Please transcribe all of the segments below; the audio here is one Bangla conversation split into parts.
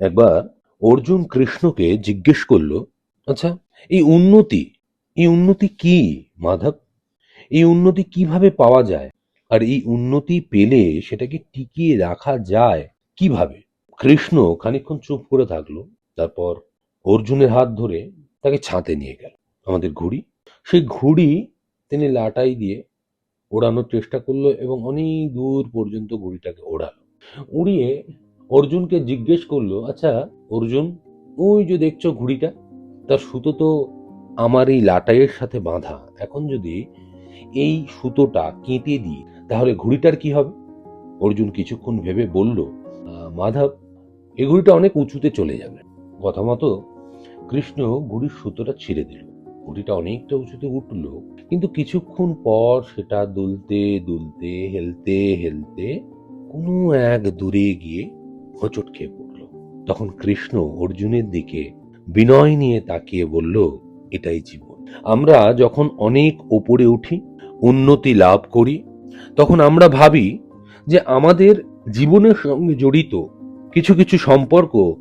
একবার অর্জুন কৃষ্ণকে জিজ্ঞেস করল আচ্ছা এই উন্নতি এই উন্নতি কি, মাধব? এই উন্নতি কীভাবে পাওয়া যায়? আর এই উন্নতি পেলে সেটাকে টিকিয়ে রাখা যায় কীভাবে? কৃষ্ণ খানিকক্ষণ চুপ করে থাকল। তারপর অর্জুনের হাত ধরে তাকে ছাতে নিয়ে গেল। আমাদের ঘুড়ি? সেই ঘুড়ি তিনি লাটাই দিয়ে ওড়ানোর চেষ্টা করল এবং অনেক দূর পর্যন্ত ঘুড়িটাকে ওড়ালো। উড়িয়ে অর্জুনকে জিজ্ঞেস করল আচ্ছা অর্জুন ওই যে দেখছ ঘুড়িটা তার সুতো তো আমার এই লাটাইয়ের সাথে বাঁধা। এখন যদি এই সুতোটা কেটে দিই তাহলে ঘুড়িটার কি হবে? অর্জুন কিছুক্ষণ ভেবে বলল "আহ, মাধব এই ঘুড়িটা অনেক উঁচুতে চলে যাবে। কথা মতো কৃষ্ণ ঘুড়ির সুতোটা ছিঁড়ে দিল। ঘুড়িটা অনেকটা উঁচুতে উঠল কিন্তু কিছুক্ষণ পর সেটা দুলতে দুলতে হেলতে হেলতে কোনো এক দূরে গিয়ে হোঁচট খেয়ে পড়ল। তখন কৃষ্ণ অর্জুনের দিকে বিনয় নিয়ে তাকিয়ে বলল, এটাই জীবন। আমরা যখন অনেক ওপরে উঠি, উন্নতি লাভ করি, তখন আমরা ভাবি যে আমাদের জীবনের সঙ্গে জড়িত কিছু কিছু সম্পর্ক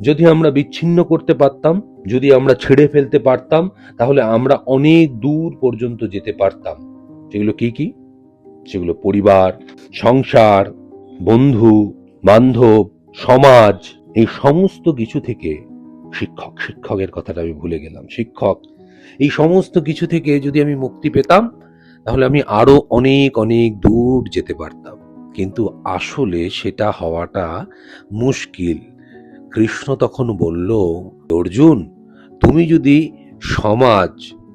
যদি আমরা বিচ্ছিন্ন করতে পারতাম, যদি আমরা ছেড়ে ফেলতে পারতাম, তাহলে আমরা অনেক দূর পর্যন্ত যেতে পারতাম। সেগুলো কি কি? সেগুলো পরিবার, সংসার, বন্ধু, বান্ধব সমাজ, এই সমস্ত কিছু থেকে শিক্ষক, শিক্ষকের কথাটা আমি ভুলে গেলাম, শিক্ষক, এই সমস্ত কিছু থেকে যদি আমি মুক্তি পেতাম, তাহলে আমি আরও অনেক অনেক দূর যেতে পারতাম। কিন্তু আসলে সেটা হওয়াটা মুশকিল। কৃষ্ণ তখন বলল, অর্জুন, তুমি যদি সমাজ,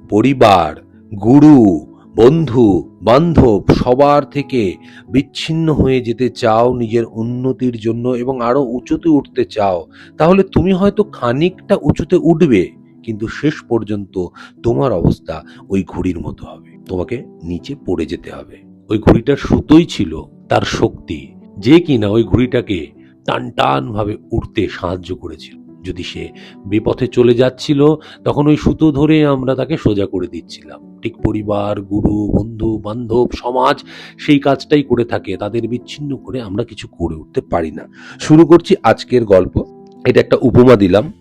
পরিবার, গুরু বন্ধু, বান্ধব সবার থেকে বিচ্ছিন্ন হয়ে যেতে চাও নিজের উন্নতির জন্য এবং আরও উঁচুতে উঠতে চাও, তাহলে তুমি হয়তো খানিকটা উঁচুতে উঠবে, কিন্তু শেষ পর্যন্ত তোমার অবস্থা ওই ঘুড়ির মতো হবে। তোমাকে নিচে পড়ে যেতে হবে। ওই ঘুড়িটার সুতোই ছিল তার শক্তি, যে কিনা ওই ঘুড়িটাকে টান টান ভাবে উঠতে সাহায্য করেছিল। যদি সে বিপথে চলে যাচ্ছিল, তখন ওই সুতো ধরে আমরা তাকে সোজা করে দিচ্ছিলাম। ঠিক পরিবার, গুরু, বন্ধু, বান্ধব, সমাজ, সেই কাজটাই করে থাকে। তাদের বিচ্ছিন্ন করে আমরা কিছু করে উঠতে পারি না। শুরু করছি আজকের গল্প। এটা একটা উপমা দিলাম।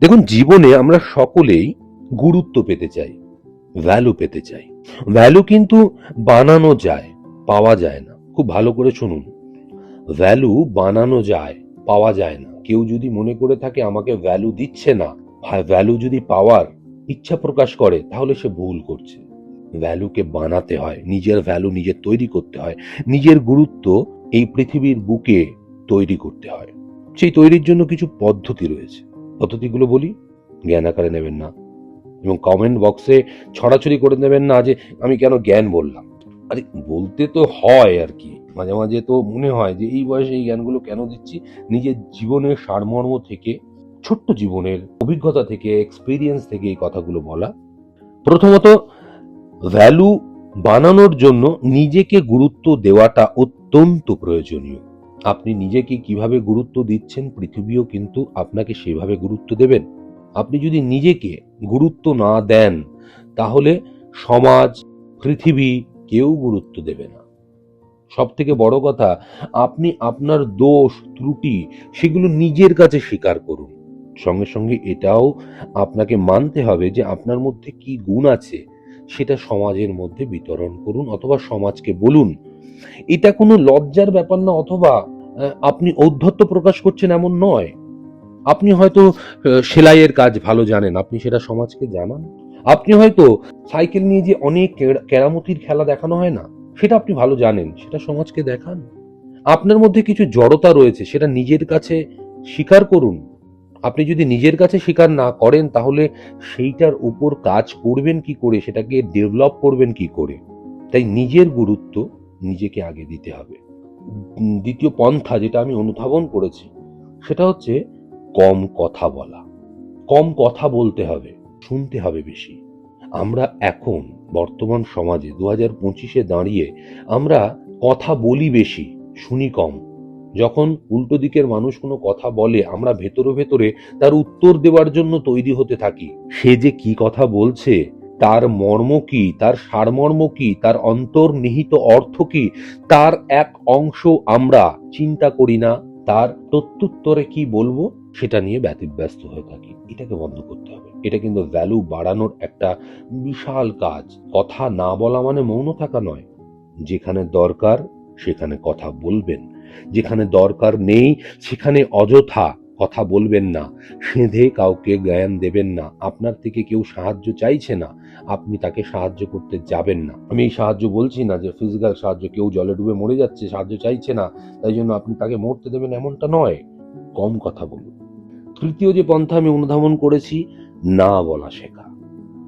দেখুন, জীবনে আমরা সকলেই গুরুত্ব পেতে চাই ভ্যালু পেতে চাই। ভ্যালু কিন্তু বানানো যায়, পাওয়া যায় না। খুব ভালো করে শুনুন। ভ্যালু বানানো যায় পাওয়া যায় না। কেউ যদি মনে করে থাকে আমাকে ভ্যালু দিচ্ছে না ভ্যালু যদি পাওয়ার ইচ্ছা প্রকাশ করে, তাহলে সে ভুল করছে। ভ্যালুকে বানাতে হয়, নিজের ভ্যালু নিজে তৈরি করতে হয়। নিজের গুরুত্ব এই পৃথিবীর বুকে তৈরি করতে হয়। সেই তৈরির জন্য কিছু পদ্ধতি রয়েছে। পদ্ধতিগুলো বলি, জ্ঞান আকারে নেবেন না। এবং কমেন্ট বক্সে ছড়াছড়ি করে নেবেন না যে, আমি কেন জ্ঞান বললাম। আরে, বলতে তো হয় আর কি। মাঝে মাঝে তো মনে হয় যে এই বয়সে এই জ্ঞানগুলো কেন দিচ্ছি? নিজের জীবনের সারমর্ম থেকে, ছোট্ট জীবনের অভিজ্ঞতা থেকে এক্সপিরিয়েন্স থেকে এই কথাগুলো বলা। প্রথমত ভ্যালু বানানোর জন্য নিজেকে গুরুত্ব দেওয়াটা অত্যন্ত প্রয়োজনীয়। আপনি নিজেকে কীভাবে গুরুত্ব দিচ্ছেন পৃথিবীও কিন্তু আপনাকে সেভাবে গুরুত্ব দেবেন। আপনি যদি নিজেকে গুরুত্ব না দেন, তাহলে সমাজ, পৃথিবী কেউ গুরুত্ব দেবে না। সব থেকে বড় কথা, আপনি আপনার দোষ, ত্রুটি সেগুলো নিজের কাছে স্বীকার করুন। সঙ্গে সঙ্গে এটাও আপনাকে মানতে হবে যে আপনার মধ্যে কি গুণ আছে, সেটা সমাজের মধ্যে বিতরণ করুন অথবা সমাজকে বলুন। এটা কোনো লজ্জার ব্যাপার না অথবা আপনি ঔদ্ধত্য প্রকাশ করছেন এমন নয়। আপনি হয়তো সেলাইয়ের কাজ ভালো জানেন, আপনি সেটা সমাজকে জানান। আপনি হয়তো সাইকেল নিয়ে যে অনেক কেরামতির খেলা দেখানো হয় না? সেটা আপনি ভালো জানেন, সেটা সমাজকে দেখান। আপনার মধ্যে কিছু জড়তা রয়েছে, সেটা নিজের কাছে স্বীকার করুন। আপনি যদি নিজের কাছে স্বীকার না করেন, তাহলে সেইটার উপর কাজ করবেন কি করে? সেটাকে ডেভেলপ করবেন কি করে? তাই নিজের গুরুত্ব নিজেকে আগে দিতে হবে। দ্বিতীয় পন্থা যেটা আমি অনুধাবন করেছি, সেটা হচ্ছে কম কথা বলা। কম কথা বলতে হবে, শুনতে হবে বেশি। আমরা এখন বর্তমান সমাজে দু হাজার পঁচিশে দাঁড়িয়ে আমরা কথা বলি বেশি, শুনি কম। যখন উল্টো দিকের মানুষ কোনো কথা বলে, আমরা ভেতরে ভেতরে তার উত্তর দেওয়ার জন্য তৈরি হতে থাকি। সে যে কি কথা বলছে, তার মর্ম কি, তার সারমর্ম কি, তার অন্তর্নিহিত অর্থ কি, তার এক অংশ আমরা চিন্তা করি না, তার প্রত্যুত্তরে কি বলব? সেটা নিয়ে ব্যতিব্যস্ত হয়ে থাকি। এটাকে বন্ধ করতে হবে। এটা কিন্তু ভ্যালু বাড়ানোর একটা বিশাল কাজ। কথা না বলা মানে মৌন থাকা নয়। যেখানে দরকার, সেখানে কথা বলবেন। যেখানে দরকার নেই, সেখানে অযথা কথা বলবেন না। সেঁধে কাউকে জ্ঞান দেবেন না। আপনার থেকে কেউ সাহায্য চাইছে না। আপনি তাকে সাহায্য করতে যাবেন না। আমি এই সাহায্য বলছি না যে ফিজিক্যাল সাহায্য। কেউ জলে ডুবে মরে যাচ্ছে, সাহায্য চাইছে না। তাই জন্য আপনি তাকে মরতে দেবেন এমনটা নয়। কম কথা বলুন। তৃতীয় যে পন্থা আমি অনুধাবন করেছি, না বলা শেখা।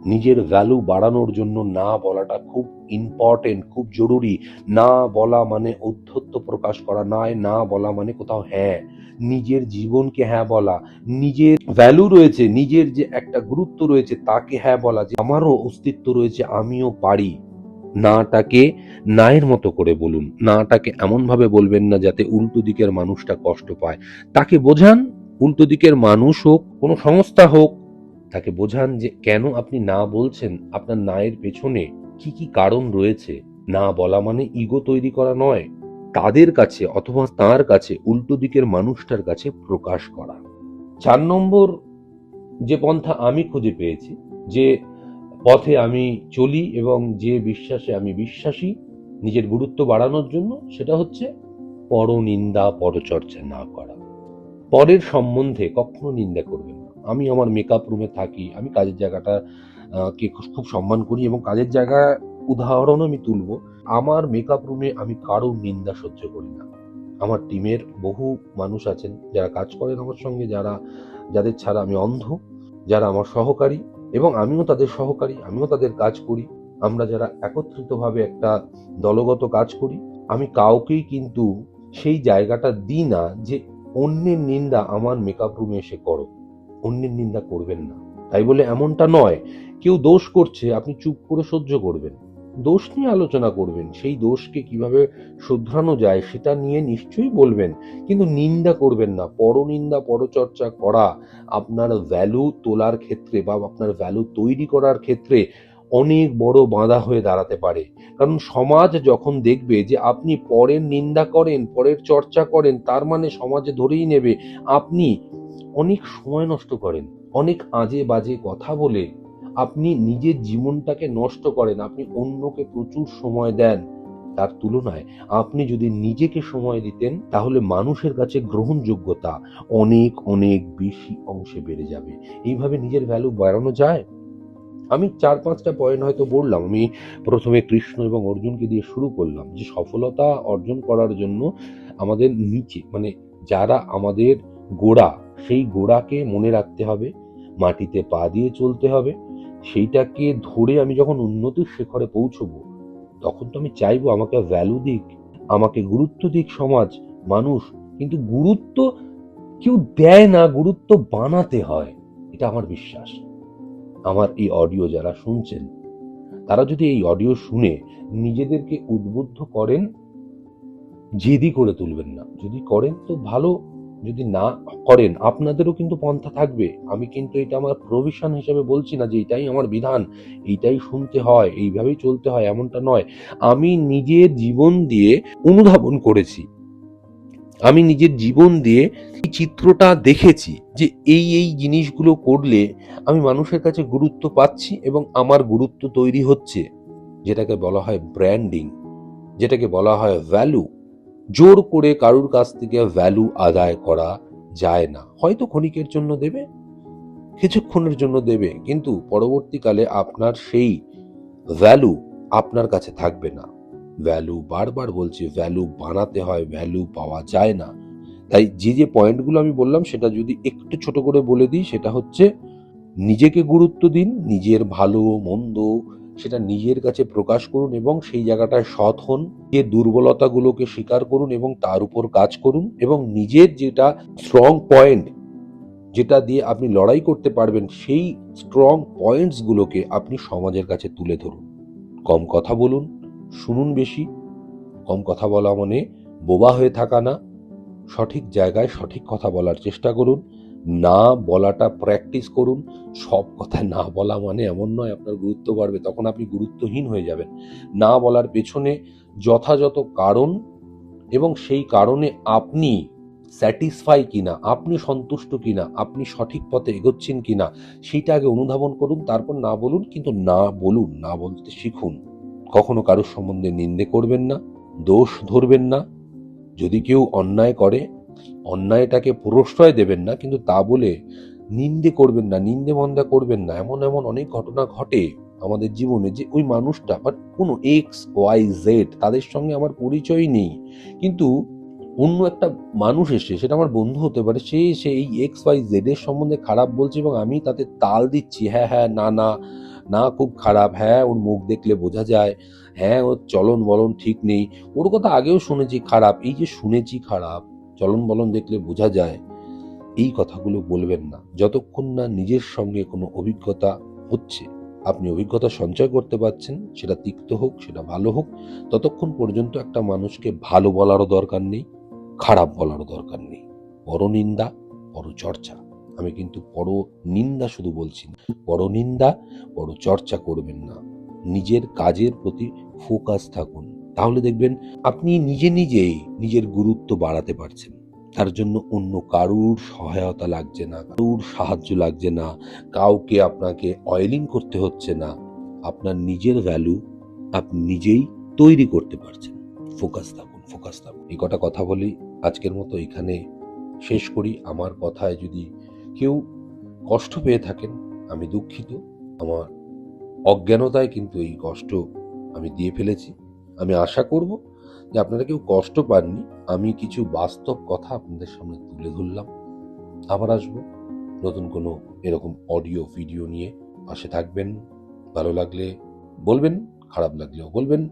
নিজের ভ্যালু বাড়ানোর জন্য না বলাটা খুব ইম্পর্টেন্ট খুব জরুরি। না বলা মানে ঔদ্ধত্য প্রকাশ করা নয় না বলা মানে কোথাও হ্যাঁ। নিজের জীবনকে হ্যাঁ বলা, নিজের ভ্যালু রয়েছে, নিজের যে একটা গুরুত্ব রয়েছে, তাকে হ্যাঁ বলা যে আমারও অস্তিত্ব রয়েছে, আমিও পারি। নাটাকে নায়ের মতো করে বলুন নাটাকে এমনভাবে বলবেন না যাতে উল্টো দিকের মানুষটা কষ্ট পায়। তাকে বোঝান উল্টো দিকের মানুষ হোক, কোনো সংস্থা হোক, তাকে বোঝান যে কেন আপনি না বলছেন আপনার নায়ের পেছনে কি কি কারণ রয়েছে। না বলা মানে ইগো তৈরি করা নয়, তাদের কাছে অথবা তার কাছে উল্টো দিকের মানুষটার কাছে প্রকাশ করা। চার নম্বর যে পন্থা আমি খুঁজে পেয়েছি, যে পথে আমি চলি এবং যে বিশ্বাসে আমি বিশ্বাসী, নিজের গুরুত্ব বাড়ানোর জন্য, সেটা হচ্ছে পরনিন্দা, পরচর্চা না করা। পরের সম্বন্ধে কখনো নিন্দা করবেন না। আমি আমার মেকআপ রুমে থাকি, আমি কাজের জায়গাটা কে খুব সম্মান করি এবং কাজের জায়গা উদাহরণ আমি তুলব। আমার মেকআপ রুমে আমি কারও নিন্দা সহ্য করি না। আমার টিমের বহু মানুষ আছেন, যারা কাজ করেন আমার সঙ্গে, যারা, যাদের ছাড়া আমি অন্ধ, যারা আমার সহকারী এবং আমিও তাদের সহকারী, আমিও তাদের কাজ করি। আমরা যারা একত্রিতভাবে একটা দলগত কাজ করি, আমি কাউকেই কিন্তু সেই জায়গাটা দিই না যে অন্যের নিন্দা আমার মেকআপ রুমে এসে করো। অন্যের নিন্দা করবেন না। তাই বলে এমনটা নয়, কেউ দোষ করছে, আপনি চুপ করে সহ্য করবেন। দোষ নিয়ে আলোচনা করবেন, সেই দোষকে কীভাবে শুধরানো যায় সেটা নিয়ে নিশ্চয়ই বলবেন, কিন্তু নিন্দা করবেন না। পরনিন্দা, পরচর্চা করা, আপনার ভ্যালু তোলার ক্ষেত্রে বা আপনার ভ্যালু তৈরি করার ক্ষেত্রে অনেক বড় বাঁধা হয়ে দাঁড়াতে পারে। কারণ সমাজ যখন দেখবে যে আপনি পরের নিন্দা করেন, পরের চর্চা করেন, তার মানে সমাজে ধরেই নেবে, আপনি অনেক সময় নষ্ট করেন, অনেক আজে বাজে কথা বলে আপনি নিজের জীবনটাকে নষ্ট করেন, আপনি অন্যকে প্রচুর সময় দেন। তার তুলনায় আপনি যদি নিজেকে সময় দিতেন, তাহলে মানুষের কাছে গ্রহণযোগ্যতা অনেক অনেক বেশি অংশে বেড়ে যাবে। এইভাবে নিজের ভ্যালু বাড়ানো যায়? আমি চার পাঁচটা পয়েন্ট হয়তো বললাম। আমি প্রথমে কৃষ্ণ এবং অর্জুনকে দিয়ে শুরু করলাম যে সফলতা অর্জন করার জন্য আমাদের নিচে মানে যারা আমাদের গোড়া, সেই গোড়াকে মনে রাখতে হবে, মাটিতে পা দিয়ে চলতে হবে। সেইটাকে ধরে আমি যখন উন্নতির শিখরে পৌঁছবো, তখন তো আমি চাইব আমাকে ভ্যালু দিক, আমাকে গুরুত্ব দিক সমাজ, মানুষ। কিন্তু গুরুত্ব কেউ দেয় না, গুরুত্ব বানাতে হয়। এটা আমার বিশ্বাস। আমার এই অডিও যারা শুনছেন, তারা যদি এই অডিও শুনে নিজেদেরকে উদ্বুদ্ধ করেন, জেদি করে তুলবেন না। যদি করেন তো ভালো, যদি না করেন, আপনাদেরও কিন্তু পন্থা থাকবে। আমি কিন্তু এটা আমার প্রভিশন হিসেবে বলছি না যে এটাই আমার বিধান, এইটাই শুনতে হয়, এইভাবেই চলতে হয়, এমনটা নয়। আমি নিজের জীবন দিয়ে অনুধাবন করেছি। আমি নিজের জীবন দিয়ে এই চিত্রটা দেখেছি যে এই এই জিনিসগুলো করলে আমি মানুষের কাছে গুরুত্ব পাচ্ছি এবং আমার গুরুত্ব তৈরি হচ্ছে। যেটাকে বলা হয় ব্র্যান্ডিং যেটাকে বলা হয় ভ্যালু জোর করে কারুর কাছ থেকে ভ্যালু আদায় করা যায় না। হয়তো ক্ষণিকের জন্য দেবে, কিছুক্ষণের জন্য দেবে, কিন্তু পরবর্তীকালে আপনার সেই ভ্যালু আপনার কাছে থাকবে না। ভ্যালু বারবার বলছি ভ্যালু বানাতে হয় ভ্যালু পাওয়া যায় না। তাই যে যে পয়েন্টগুলো আমি বললাম, সেটা যদি একটু ছোট করে বলে দিই, সেটা হচ্ছে নিজেকে গুরুত্ব দিন, নিজের ভালো, মন্দ, সেটা নিজের কাছে প্রকাশ করুন এবং সেই জায়গাটায় সৎ হন। যে দুর্বলতাগুলোকে স্বীকার করুন এবং তার উপর কাজ করুন এবং নিজের যেটা স্ট্রং পয়েন্ট যেটা দিয়ে আপনি লড়াই করতে পারবেন, সেই স্ট্রং পয়েন্টসগুলোকে আপনি সমাজের কাছে তুলে ধরুন। কম কথা বলুন শুনুন বেশি। কম কথা বলা মানে বোবা হয়ে থাকা না। সঠিক জায়গায় সঠিক কথা বলার চেষ্টা করুন। না বলাটা প্র্যাকটিস করুন। সব কথা না বলা মানে এমন নয় আপনার গুরুত্ব বাড়বে, তখন আপনি গুরুত্বহীন হয়ে যাবেন। না বলার পেছনে যথাযথ কারণ এবং সেই কারণে আপনি স্যাটিসফাই কিনা, আপনি সন্তুষ্ট কিনা, আপনি সঠিক পথে এগোচ্ছেন কিনা সেইটা আগে অনুধাবন করুন, তারপর না বলুন, কিন্তু না বলুন, না বলতে শিখুন। কখনো কারোর সম্বন্ধে নিন্দে করবেন না, দোষ ধরবেন না। যদি কেউ অন্যায় করে, অন্যায়টাকে প্রশ্রয় দেবেন না, কিন্তু তা বলে নিন্দে করবেন না, নিন্দে মন্দা করবেন না, এমন এমন অনেক ঘটনা ঘটে আমাদের জীবনে যে ওই মানুষটা বা কোনো এক্স ওয়াই জেড তাদের সঙ্গে আমার পরিচয় নেই। কিন্তু অন্য একটা মানুষ এসে, সেটা আমার বন্ধু হতে পারে, সে এসে এই এক্স ওয়াই জেড এর সম্বন্ধে খারাপ বলছে এবং আমি তাতে তাল দিচ্ছি হ্যাঁ হ্যাঁ না না না খুব খারাপ হ্যাঁ ওর মুখ দেখলে বোঝা যায় হ্যাঁ ওর চলন বলন ঠিক নেই। ওর কথা আগেও শুনেছি খারাপ, এই যে শুনেছি খারাপ, চলন বলন দেখলে বোঝা যায়, এই কথাগুলো বলবেন না। যতক্ষণ না নিজের সঙ্গে কোনো অভিজ্ঞতা হচ্ছে, আপনি অভিজ্ঞতা সঞ্চয় করতে পারছেন, সেটা তিক্ত হোক, সেটা ভালো হোক, ততক্ষণ পর্যন্ত একটা মানুষকে ভালো বলারও দরকার নেই, খারাপ বলারও দরকার নেই। পরনিন্দা, পরচর্চা। আমি কিন্তু পর নিন্দা শুধু বলছি না। পরনিন্দা পরচর্চা করবেন না। নিজের কাজের প্রতি ফোকাস থাকুন। তাহলে দেখবেন আপনি নিজে নিজেই নিজের গুরুত্ব বাড়াতে পারছেন। তার জন্য অন্য কারুর সহায়তা লাগছে না, কারুর সাহায্য লাগছে না, কাউকে আপনাকে অয়েলিং করতে হচ্ছে না। আপনার নিজের ভ্যালু আপনি নিজেই তৈরি করতে পারছেন। ফোকাস থাকুন ফোকাস থাকুন। এই কটা কথা বলি আজকের মতো এখানে শেষ করি। আমার কথায় যদি কেউ কষ্ট পেয়ে থাকেন, আমি দুঃখিত। আমার অজ্ঞানতায় কিন্তু এই কষ্ট আমি দিয়ে ফেলেছি। আমি আশা করব যে আপনারা কেউ কষ্ট পাননি। আমি কিছু বাস্তব কথা আপনাদের সামনে তুলে ধরলাম। আবার আসব নতুন কোনো এরকম অডিও ভিডিও নিয়ে। পাশে থাকবেন, ভালো লাগলে বলবেন, খারাপ লাগলেও বলবেন।